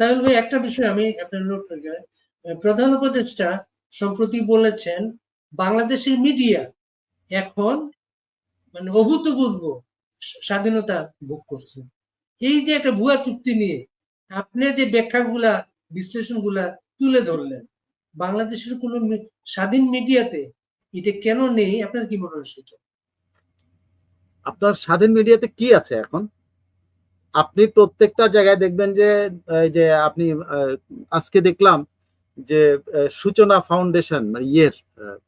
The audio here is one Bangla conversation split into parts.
সাহেল ভাই, একটা বিষয় আমি আপনার নোট প্রধান উপদেষ্টা সম্প্রতি বলেছেন, বাংলাদেশের মিডিয়া এখন মানে অভূতপূর্ব স্বাধীনতা ভোগ করছে। এই যে একটা ভুয়া চুক্তি নিয়ে আপনি যে ব্যাখ্যাগুলা, বিশ্লেষণগুলা তুলে ধরলেন, বাংলাদেশের কোন স্বাধীন মিডিয়াতে এটা কেন নেই? আপনার কি মনে হয় সেটা? আপনার স্বাধীন মিডিয়াতে কি আছে এখন? আপনি প্রত্যেকটা জায়গায় দেখবেন যে যে আপনি আজকে দেখলাম যে সূচনা ফাউন্ডেশন মানে ইয়ের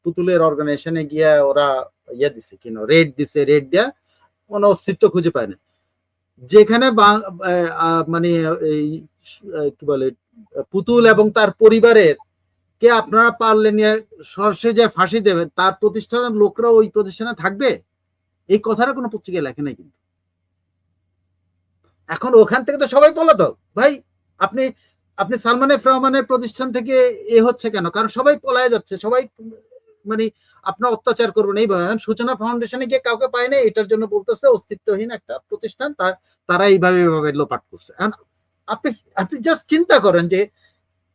পুতুলের অর্গানাইজেশনে গিয়ে ওরা ইয়ে দিছে কিনো রেড দিছে রেড দেয়া কোনো অস্তিত্ব খুঁজে পায় না। যেখানে মানে এই কি বলে, পুতুল এবং তার পরিবারের কে আপনারা পারলে নিয়ে সরষে যে ফাঁসি দেবেন তার প্রতিষ্ঠানের লোকরা ওই প্রতিষ্ঠানে থাকবে? এই কথাটা কোনো পত্রিকায় লেখে নাই কিন্তু। এখন ওখান থেকে তো সবাই পলাতক। ভাই, আপনি আপনি সালমান এফ রহমানের প্রতিষ্ঠান থেকে এ হচ্ছে কেন? কারণ সবাই পলায় যাচ্ছে, সবাই মানে আপনার অত্যাচার করবেন এইভাবে সূচনা ফাউন্ডেশনে গিয়ে কাউকে পায় না এটার জন্য বলতেছে অস্তিত্বহীন একটা প্রতিষ্ঠান, তার, তারা এইভাবে এইভাবে লোপাট করছে। আপনি আপনি জাস্ট চিন্তা করেন যে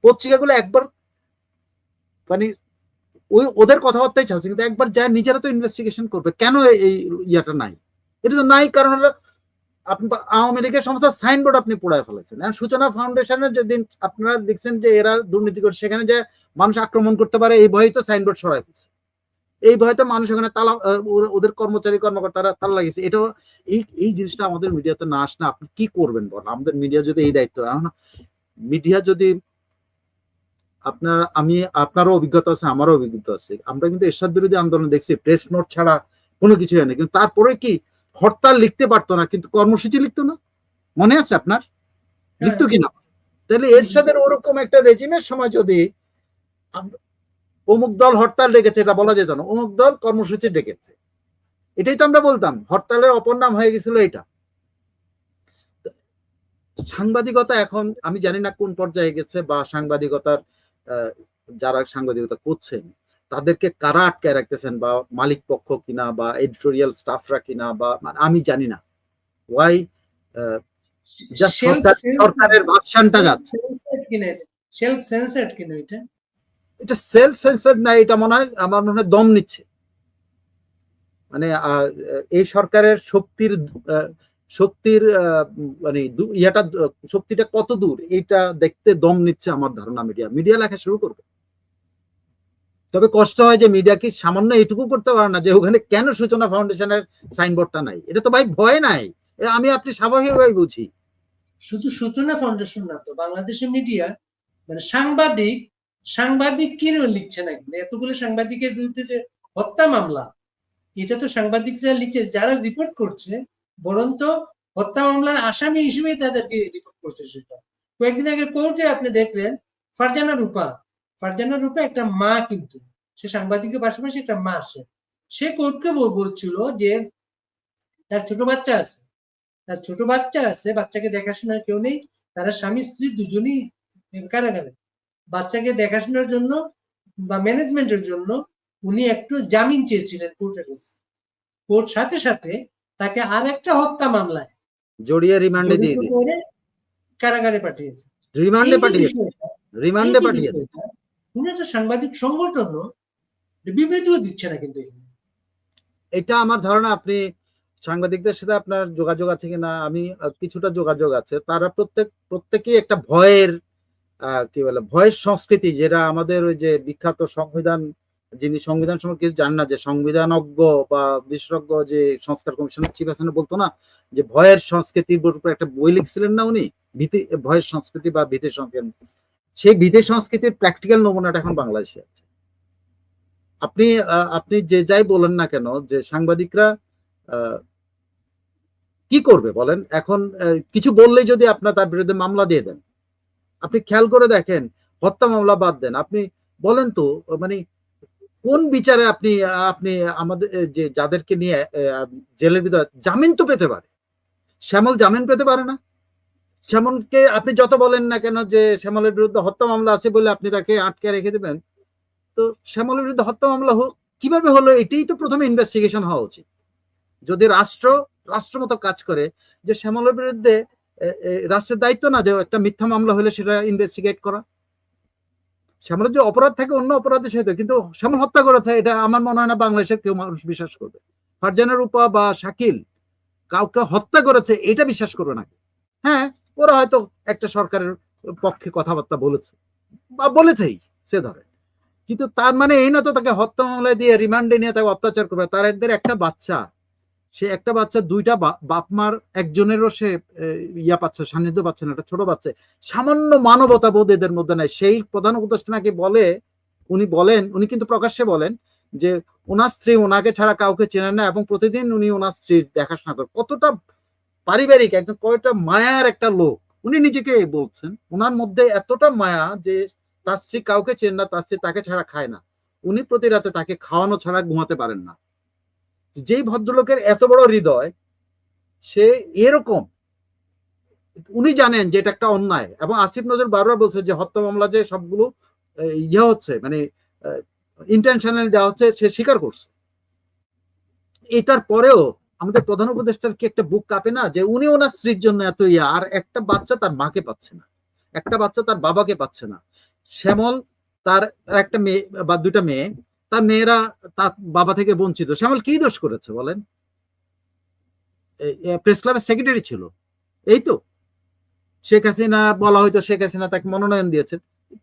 পত্রিকাগুলো একবার মানে ওই, ওদের কথাবার্তাই চাচ্ছে কিন্তু একবার যা নিজেরা তো ইনভেস্টিগেশন করবে, কেন এই ইয়াটা নাই? এটা তো নাই কারণ হলো আপনি আওয়ামী লীগের সমস্ত সাইনবোর্ড আপনি পোড়ায় ফেলেছেন। সূচনা ফাউন্ডেশনের যেদিন আপনারা দেখছেন যে এরা দুর্নীতি করে, সেখানে যে মানুষ আক্রমণ করতে পারে, এই ভয়ে তো সাইনবোর্ড সরাই ফেলছে এই ভয়ে তো মানুষ ওখানে তালা ওদের কর্মচারী, কর্মকর্তারা তালা লাগিয়েছে। এটা এই এই জিনিসটা আমাদের মিডিয়াতে না আসলে আপনি কি করবেন বল? আমাদের মিডিয়া যদি এই দায়িত্ব, এখন মিডিয়া যদি আপনার, আমি, আপনারও অভিজ্ঞতা আছে, আমারও অভিজ্ঞতা আছে। আমরা কিন্তু এরশাদ বিরোধী আন্দোলন দেখছি প্রেস নোট ছাড়া কোনো কিছু হয়নি কিন্তু তারপরে কি হরতাল লিখতে পারতো না কিন্তু কর্মসূচি লিখতো না? মনে আছে আপনার? লিখতো কি না? তাহলে এরশাদের ওরকম একটা রেজিমের সময় যদি অমুক দল হরতাল ডেকেছে এটা বলা যেত না অমুক দল কর্মসূচি ডেকেছে। এটাই তো আমরা বলতাম হরতালের অপর নাম হয়ে গেছিল এটা। সাংবাদিকতা এখন আমি জানি না কোন পর্যায়ে গেছে বা সাংবাদিকতার আহ, যারা সাংবাদিকতা করছেন তাদেরকে কারা আটকায় রাখতেছেন বা মালিক পক্ষ কিনা বা এডিটোরিয়াল স্টাফরা কিনা বা মানে আমি জানি না। ওয়াই সরকারের ভার্সানটা যাচ্ছে। সেলফ সেন্সার্ড কিনা এটা? এটা সেলফ সেন্সার না এটা মনে হয় আমার মনে হয় দম নিচ্ছে। মানে এই সরকারের শক্তির শক্তির মানে ইয়াটা শক্তিটা কত দূর? এইটা দেখতে দম নিচ্ছে আমার ধারণা মিডিয়া মিডিয়া লেখা শুরু করবে। তবে কষ্ট হয় যে মিডিয়া কি সামান্য এটুকু করতে পারে না যে ওখানে কেন সূচনা ফাউন্ডেশনের সাইনবোর্ডটা নাই? এটা তো ভাই ভয় নাই। আমি আপনি স্বাভাবিকভাবে বুঝি। শুধু সূচনা ফাউন্ডেশন না তো বাংলাদেশের মিডিয়া মানে সাংবাদিক সাংবাদিক কিনে লিখছে না কিন্তু এতগুলো সাংবাদিকের বিরুদ্ধে যে হত্যা মামলা, এটা তো সাংবাদিকরা লিখছে, যারা রিপোর্ট করছে, বরঞ্চ হত্যা মামলার আসামি হিসেবেই তাদেরকে রিপোর্ট করছে সেটা। কয়েকদিন আগে কোর্টে আপনি দেখলেন, ফারজানা রূপা ফারজানা রূপা একটা মা কিন্তু সে সাংবাদিকের পাশাপাশি একটা মা সে সে কোর্টকে বলছিল যে তার ছোট বাচ্চা আছে। তার ছোট বাচ্চা আছে বাচ্চাকে দেখাশোনার কেউ নেই। তারা স্বামী স্ত্রী দুজনই কারাগারে। বাচ্চাকে দেখাশোনার জন্য বা ম্যানেজমেন্টের জন্য উনি একটু জামিন চেয়েছিলেন কোর্টের কাছে কোর্ট সাথে সাথে তাকে আর একটা হত্যা মামলায় জড়িয়ে রিমান্ডে দিয়ে কারাগারে পাঠিয়েছে। রিমান্ডে এই যে পাঠিয়ে বিষয়টা, রিমান্ডে এই একটা সাংবাদিক বিবৃতিও দিচ্ছে না কিন্তু এটা আমার ধারণা, আপনি সাংবাদিকদের সাথে আপনার যোগাযোগ আছে কিনা, আমি কিছুটা যোগাযোগ আছে। তারা প্রত্যেক, প্রত্যেকেই একটা ভয়ের কি বলে, ভয়ের সংস্কৃতি, যেটা আমাদের ওই যে বিখ্যাত সংবিধান, যিনি সংবিধান সম্পর্কে কিছু জানেন না, যে সংবিধানজ্ঞ বা বিশেষজ্ঞ যে সংস্কার কমিশনের চিফ আছেন বলতো না, যে ভয়ের সংস্কৃতির উপর একটা বই লিখছিলেন না উনি? ভীতি, ভয়ের সংস্কৃতি বা ভীতি সংস্কৃতি সেই ভীতি সংস্কৃতির প্র্যাকটিক্যাল নমুনাটা এখন বাংলাদেশে আছে। আপনি আপনি যে যাই বলেন না কেন, যে সাংবাদিকরা কি করবে বলেন? এখন কিছু বললেই যদি আপনার তার বিরুদ্ধে মামলা দিয়ে দেন। আপনি খেয়াল করে দেখেন, হত্যা মামলা বাদ দেন। আপনি বলেন তো মানে কোন বিচারে আপনি আপনি আমাদের যে যাদেরকে নিয়ে জেলের ভিতরে জামিন তো পেতে পারে। শ্যামল জামিন পেতে পারে না? শ্যামলকে আপনি যত বলেন না কেন যে শ্যামলের বিরুদ্ধে হত্যা মামলা আছে বলে আপনি তাকে আটকে রেখে দেবেন, তো শ্যামলের বিরুদ্ধে হত্যা মামলা হোক কীভাবে হলো এটাই তো প্রথমে ইনভেস্টিগেশন হওয়া উচিত। যদি রাষ্ট্র রাষ্ট্র মতো কাজ করে যে শ্যামলের বিরুদ্ধে রাষ্ট্রের দায়িত্ব না যে একটা মিথ্যা মামলা হলে সেটা ইনভেস্টিগেট করা। শ্যামলের যে অপরাধ থাকে অন্য অপরাধের সাথে, কিন্তু শ্যামল হত্যা করেছে, এটা আমার মনে হয় না বাংলাদেশের কেউ মানুষ বিশ্বাস করবে। ফারজানা রূপা বা শাকিল কাউকে হত্যা করেছে, এটা বিশ্বাস করবে না। হ্যাঁ ওরা হয়তো একটা সরকারের পক্ষে কথাবার্তা বলেছে। বা বলেছেই, সে ধরে। কিন্তু তার মানে এই না তো তাকে হত্যা মামলায় দিয়ে রিমান্ডে নিয়ে তাকে অত্যাচার করবে। তার একদের একটা বাচ্চা, সে একটা বাচ্চা, দুইটা বাপ মার একজনেরও সে ইয়া পাচ্ছে, সান্নিধ্য পাচ্ছে না, একটা ছোট বাচ্চা। সামান্য মানবতা বোধ এদের মধ্যে নাই। সেই প্রধান উপদেষ্টা নাকি বলে, উনি বলেন, উনি কিন্তু প্রকাশ্যে বলেন যে, ওনার স্ত্রী ওনাকে ছাড়া কাউকে চেনেন না এবং প্রতিদিন উনি ওনার স্ত্রীর দেখাশোনা করেন। কতটা পারিবারিক একদম কয়টা মায়ার একটা লোক। উনি নিজেকে বলছেন ওনার মধ্যে এতটা মায়া যে তার স্ত্রী কাউকে চেন না, তার স্ত্রী তাকে ছাড়া খায় না। উনি প্রতি রাতে তাকে খাওয়ানো ছাড়া ঘুমাতে পারেন না। যেই ভদ্রলোকের এত বড় হৃদয়, সে এরকম। উনি জানেন যে এটা একটা অন্যায় এবং আসিফ নজর বারবার বলছে যে হত্যা মামলা যে সবগুলো ইয়ে হচ্ছে মানে ইন্টেনশনাল দেওয়া হচ্ছে, সে স্বীকার করছে। এটার পরেও আমাদের প্রধান উপদেষ্টার কি একটা বুক কাঁপে না? যে উনি ওনার স্ত্রীর জন্য এত ইয়া, আর একটা বাচ্চা তার মাকে পাচ্ছে না। একটা বাচ্চা তার বাবাকে পাচ্ছে না। শ্যামল তার একটা মেয়ে বা দুটা মেয়ে, তার মেয়েরা তার বাবা থেকে বঞ্চিত। শ্যামল কি দোষ করেছে বলেন? প্রেস ক্লাবের সেক্রেটারি ছিল। এই তো। শেখ হাসিনা, বলা হয়তো শেখ হাসিনা তাকে মনোনয়ন দিয়েছে।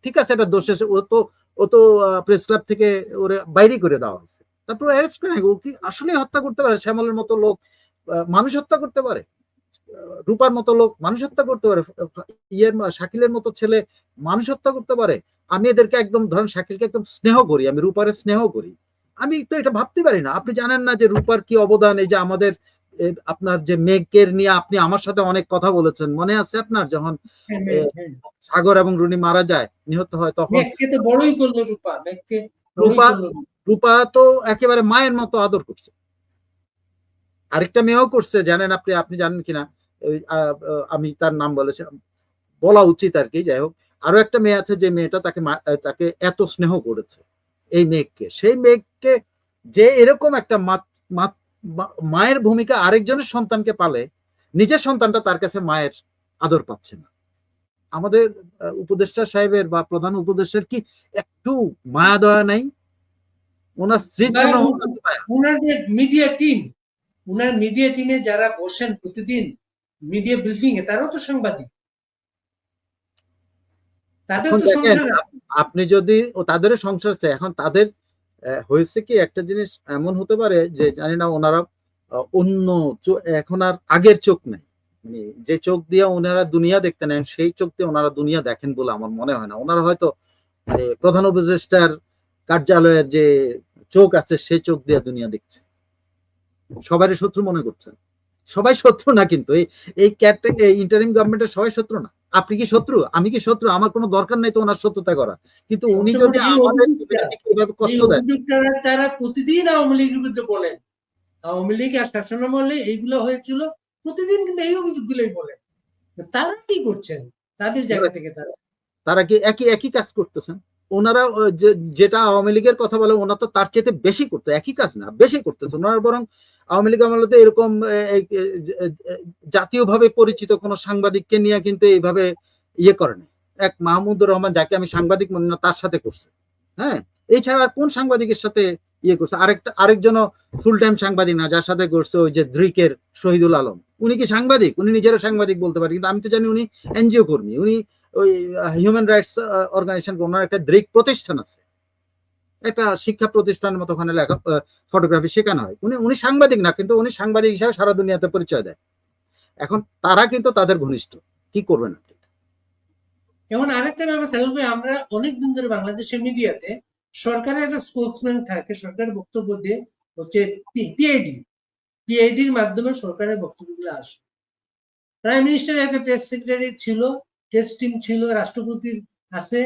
ঠিক আছে, এটা দোষ আছে ও তো ও তো প্রেস ক্লাব থেকে ওরে বাইরে করে দেওয়া হয়েছে। তারপর অ্যারেস্ট করে ও কি আসলে হত্যা করতে পারে? শ্যামলের মতো লোক মানুষ হত্যা করতে পারে? রূপার মতো লোক মানুষ হত্যা করতে পারে? ইয়ের শাকিলের মতো ছেলে মানুষ হত্যা করতে পারে? আমি এদেরকে একদম ধরেন শাকিলকে একদম স্নেহ করি আমি রূপারে স্নেহ করি। আমি তো এটা ভাবতে পারি না। আপনি জানেন না যে রূপার কি অবদান? এই যে আমাদের আপনার যে মেঘের নিয়ে আপনি আমার সাথে অনেক কথা বলেছেন। মনে আছে আপনার? যখন হ্যাঁ, হ্যাঁ। সাগর এবং রুনি মারা যায় নিহত হয় তখন বড়ই করল রূপা রূপা। রূপা তো একেবারে মায়ের মতো আদর করছে। আরেকটা মেয়েও করছে, জানেন আপনি আপনি জানেন কিনা? আমি তার নাম বলেছি, বলা উচিত আর কি, যাই হোক। আরও একটা মেয়ে আছে যে মেয়েটা তাকে তাকে এত স্নেহ করেছে, এই মেঘকে সেই মেঘকে যে এরকম একটা মায়ের ভূমিকা আরেকজনের সন্তানকে পালে, নিজের সন্তানটা তার কাছে মায়ের আদর পাচ্ছে না। আমাদের উপদেষ্টা সাহেবের বা প্রধান উপদেষ্টার কি একটু মায়া দয়া নাই? ওনার স্ত্রীর জন্য ওনার যে মিডিয়া টিম উনার মিডিয়া টিমে যারা বসেন প্রতিদিন মিডিয়া ব্রিফিং এ তারাও তো সাংবাদিক। তাদের তো সংসার আপনি যদি ও তাদেরও সংসার আছে এখন তাদের হয়েছে কি একটা জিনিস এমন হতে পারে যে জানি না ওনারা অন্য এখন আর আগের চোখ নেই। মানে যে চোখ দিয়ে ওনারা দুনিয়া দেখতে নেন সেই চোখ দিয়ে ওনারা দুনিয়া দেখেন বলে আমার মনে হয় না। ওনারা হয়তো মানে প্রধান উপদেষ্টার কার্যালয়ের যে চোখ আছে সে চোখ দিয়ে দুনিয়া দেখছে। সবারই শত্রু মনে করছেন সবাই শত্রু না কিন্তু এই এই ক্যাট ইন্টারিম গভর্নমেন্টের সবাই শত্রু না। আপনি কি শত্রু? আমি কি শত্রু? আমার কোনো দরকার নাই তো ওনার শত্রুতা করা কিন্তু উনি যদি এই আমাদের কষ্ট দেন তারা প্রতিদিন আওয়ামী লীগের বিরুদ্ধে বলেন। আওয়ামী লীগ আর শাসনামলে এইগুলো হয়েছিল প্রতিদিন কিন্তু এই অভিযোগগুলোই বলেন। তারা কি করছেন? তাদের জায়গা থেকে তারা। তারা কি একই একই কাজ করতেছেন? ওনারা যেটা আওয়ামী লীগের কথা বলে, ওনারা তো তার চেয়ে বেশি করতে, একই কাজ না, বেশি করতেছে। ওনারা বরং আওয়ামী লীগ আমলতে এরকম জাতীয়ভাবে পরিচিত কোন সাংবাদিককে নিয়ে কিন্তু এইভাবে ইয়ে করেনি এক মাহমুদুর রহমান যাকে আমি সাংবাদিক মনে না তার সাথে করছে। হ্যাঁ? এছাড়া আর কোন সাংবাদিকের সাথে ইয়ে করছে? আরেকটা আরেকজন ফুল টাইম সাংবাদিক না, যার সাথে করছে ওই যে দ্রিকের শহীদুল আলম। উনি কি সাংবাদিক? উনি নিজেরও সাংবাদিক বলতে পারে, কিন্তু আমি তো জানি উনি এনজিও কর্মী। উনি ওই হিউম্যান রাইটস অর্গানাইজেশন ওনার একটা দৃক প্রতিষ্ঠান আছে। একটা শিক্ষা প্রতিষ্ঠানের মতো ওখানে লেখা ফটোগ্রাফি শেখানো হয়। উনি উনি সাংবাদিক না কিন্তু উনি সাংবাদিক হিসাবে সারা দুনিয়াতে পরিচয় দেয়। এখন তারা কিন্তু তাদের ঘনিষ্ঠ। কি করবেন আপনি? এমন আরেকটা ব্যাপার সাহেব ভাই, আমরা অনেক দিন ধরে বাংলাদেশের মিডিয়াতে সরকারের একটা স্পোকসম্যান থাকে সরকারের বক্তব্য দিয়ে হচ্ছে পিআইডি পিআইডির মাধ্যমে সরকারের বক্তব্যগুলো আসে। প্রাইম মিনিস্টারের একটা প্রেস সেক্রেটারি ছিল প্রেস টিম ছিল রাষ্ট্রপতির আছে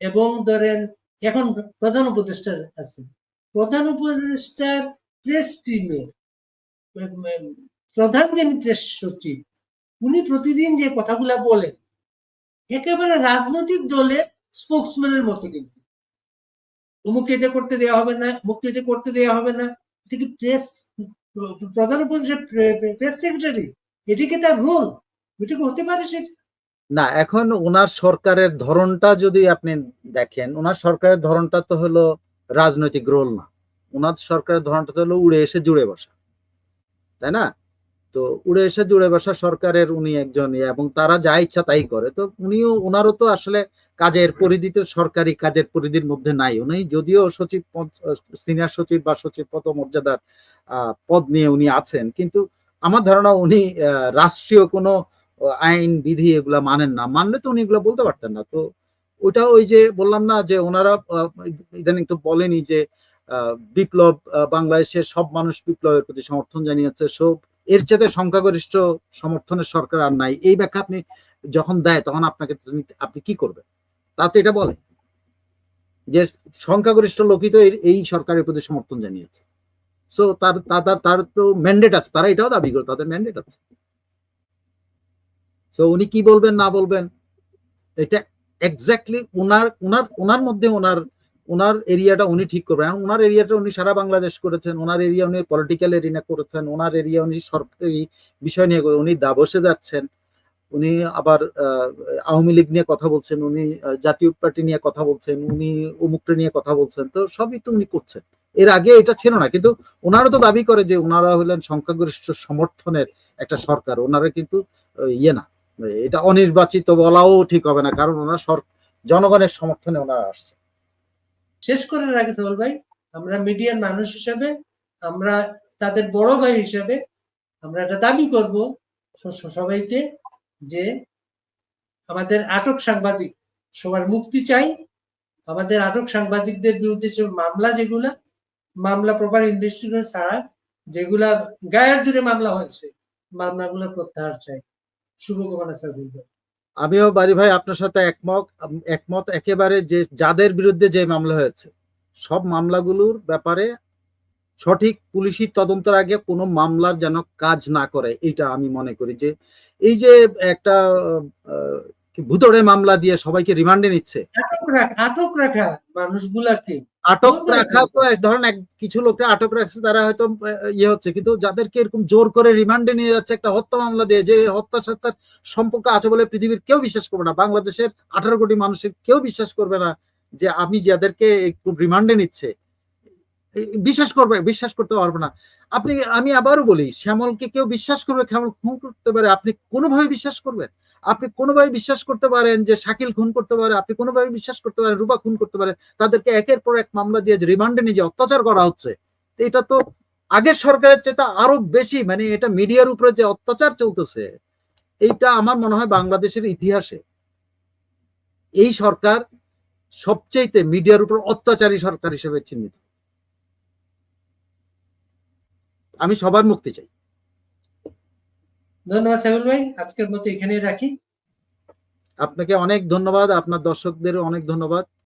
এবং ধরেন এখন প্রধান উপদেষ্টার আছে। প্রধান উপদেষ্টার প্রেস টিমের প্রধান যিনি প্রেস সচিব, উনি প্রতিদিন যে কথাগুলা বলেন, একেবারে রাজনৈতিক দলের স্পোকসম্যানের মতো কিন্তু। অমুক এটা করতে দেওয়া হবে না অমুক এটা করতে দেওয়া হবে না। এটা কি প্রেস প্রধান উপদেষ্টা প্রেস সেক্রেটারি এটি কি তার রোল ওইটা কি হতে পারে সেটা? না, এখন ওনার সরকারের ধরনটা যদি আপনি দেখেন ওনার সরকারের ধরনটা তো হলো রাজনৈতিক রোল না। ওনার সরকারের ধরনটা তো হলো উড়ে এসে জুড়ে বসা। তাই না? তো উড়ে এসে জুড়ে বসা সরকারের উনি একজন ইয়ে এবং তারা যা ইচ্ছা তাই করে। তো উনিও ওনারও তো আসলে কাজের পরিধি তো সরকারি কাজের পরিধির মধ্যে নাই। উনি যদিও সচিব সিনিয়র সচিব বা সচিব পদ মর্যাদার পদ নিয়ে উনি আছেন, কিন্তু আমার ধারণা উনি রাষ্ট্রীয় কোনো আইন, বিধি এগুলা মানেন না। মানলে তো উনি এগুলো বলতে পারতেন না। তো ওটা ওই যে বললাম না যে ওনারা ইদানিং তো বলেনি যে বিপ্লব বাংলাদেশের সব মানুষ বিপ্লবের প্রতি সমর্থন জানিয়েছে। সব এর চেয়ে সংখ্যাগরিষ্ঠ সমর্থনের সরকার আর নাই। এই ব্যাখ্যা আপনি যখন দেয়, তখন আপনাকে আপনি কি করবেন? তা তো এটা বলে। যে সংখ্যাগরিষ্ঠ লোকই তো এই সরকারের প্রতি সমর্থন জানিয়েছে। সো তার তার তার তো ম্যান্ডেট আছে। তারা এটাও দাবি করে, তাদের ম্যান্ডেট আছে। তো উনি কি বলবেন, না বলবেন, এটা এক্স্যাক্টলি ওনার ওনার ওনার মধ্যে ওনার ওনার এরিয়াটা উনি ঠিক করবেন। ওনার এরিয়াটা উনি সারা বাংলাদেশ করেছেন ওনার এরিয়া উনি পলিটিক্যাল এরিয়া করেছেন ওনার এরিয়া উনি সরকারি বিষয় নিয়ে উনি দাবসে যাচ্ছেন, উনি আবার আওয়ামী লীগ নিয়ে কথা বলছেন, উনি জাতীয় পার্টি নিয়ে কথা বলছেন, উনি অমুকটা নিয়ে কথা বলছেন, তো সবই তো উনি করছেন। এর আগে এটা ছিল না, কিন্তু ওনারা তো দাবি করে যে ওনারা হলেন সংখ্যাগরিষ্ঠ সমর্থনের একটা সরকার ওনারা কিন্তু ইয়ে না। এটা অনির্বাচিত বলাও ঠিক হবে না, কারণ ওনারা জনগণের সমর্থনে ওনারা আসছে। শেষ করার আগে সবল ভাই, আমরা মিডিয়ার মানুষ হিসাবে, আমরা তাদের বড় ভাই হিসাবে, আমরা এটা দাবি করব সবাইকে যে আমাদের আটক সাংবাদিক সবার মুক্তি চাই। আমাদের আটক সাংবাদিকদের বিরুদ্ধে যে মামলা যেগুলা, মামলা প্রপার ইনভেস্টিগেশন ছাড়া যেগুলা গায়ের জুড়ে মামলা হয়েছে, মামলাগুলো প্রত্যাহার চাই। শুভকামনা স্যার আমিও বাড়ি ভাই আপনার সাথে একমত একমত একেবারে যে যাদের বিরুদ্ধে যে মামলা হয়েছে, সব মামলাগুলোর ব্যাপারে সঠিক পুলিশি তদন্তের আগে কোনো মামলার যেন কাজ না করে এটা আমি মনে করি যে, এই যে একটা ভুতড়ে মামলা দিয়ে সবাইকে রিমান্ডে নিচ্ছে? আটক রাখা মানুষগুলাকে। আটক রাখা তো এক ধরনের এক কিছু লোককে আটক রাখছে তারা হয়তো ইয়ে হচ্ছে। কিন্তু যাদেরকে এরকম জোর করে রিমান্ডে নিয়ে যাচ্ছে একটা হত্যা মামলা দিয়ে যে হত্যার সাথে তার সম্পর্ক আছে বলে পৃথিবীর কেউ বিশ্বাস করবে না বাংলাদেশের আঠারো কোটি মানুষের কেউ বিশ্বাস করবে না যে আমি যাদেরকে একটু রিমান্ডে নিচ্ছে। বিশ্বাস করবে, বিশ্বাস করতে পারবে না। আপনি, আমি আবারও বলি, শ্যামলকে কেউ বিশ্বাস করবে শ্যামল খুন করতে পারে, আপনি কোনোভাবে বিশ্বাস করবেন? আপনি কোনোভাবে বিশ্বাস করতে পারেন যে শাকিল খুন করতে পারে, আপনি কোনোভাবে বিশ্বাস করতে পারেন রূপা খুন করতে পারে, তাদেরকে একের পর এক মামলা দিয়ে রিমান্ডে নিয়ে যে অত্যাচার করা হচ্ছে, এটা তো আগের সরকারের চেয়ে আরও বেশি মানে এটা মিডিয়ার উপরে যে অত্যাচার চলতেছে, এইটা আমার মনে হয় বাংলাদেশের ইতিহাসে। এই সরকার সবচেয়েতে মিডিয়ার উপর অত্যাচারী সরকার হিসেবে চিহ্নিত। আমি সবার মুক্তি চাই। ধন্যবাদ সাইবুল ভাই আজকের মতো এখানেই রাখি। আপনাকে অনেক ধন্যবাদ আপনার দর্শকদের অনেক ধন্যবাদ।